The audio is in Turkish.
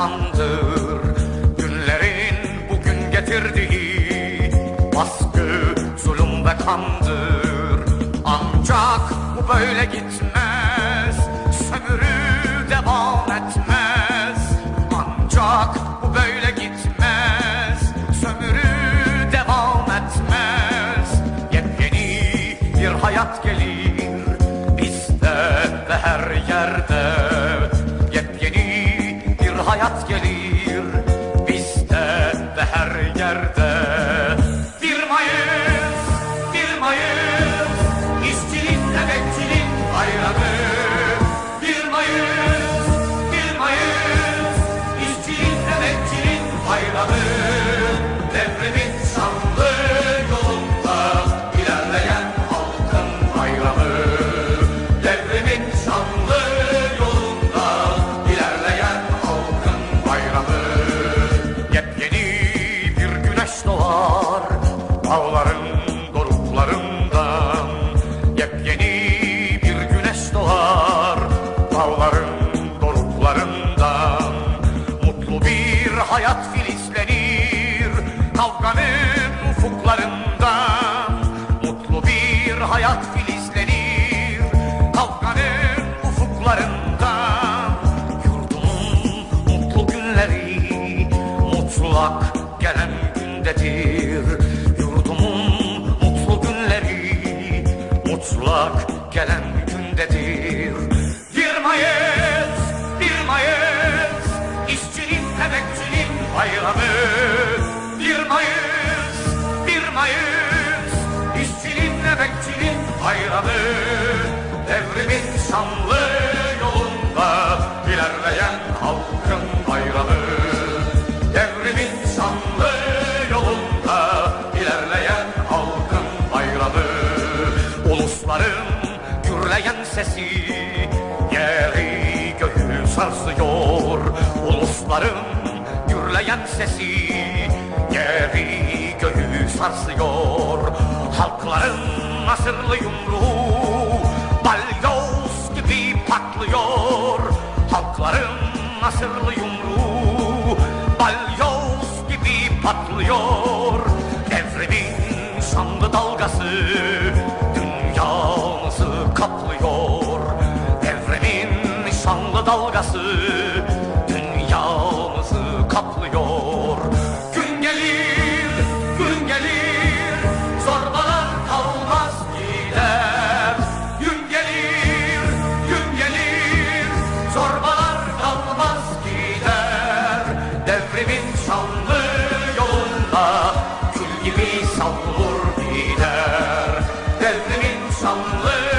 insandır Günlerin bugün getirdiği Baskı, zulüm ve kandır. Ancak bu böyle gitmez Sömürü devam etmez. Ancak bu böyle gitmez Sömürü devam etmez. Yepyeni bir hayat gelir Bizde ve her yerde dağların doruklarından Yepyeni bir güneş doğar. Dağların doruklarından Mutlu bir hayat filizlenir. Kavganın emekçinin bayramı Devrimin şanlı yolunda ilerleyen halkın bayramı Devrimin şanlı yolunda ilerleyen halkın bayramı Ulusların gürleyen sesi yeri göğü sarsıyor. Ulusların gürleyen sesi sarsıyor Halkların nasırlı yumruğu balyoz gibi patlıyor. Halkların nasırlı yumruğu balyoz gibi patlıyor. Devrimin şanlı dalgası Devrimin şanlı yolunda kül gibi savrulur gider. Devrimin şanlı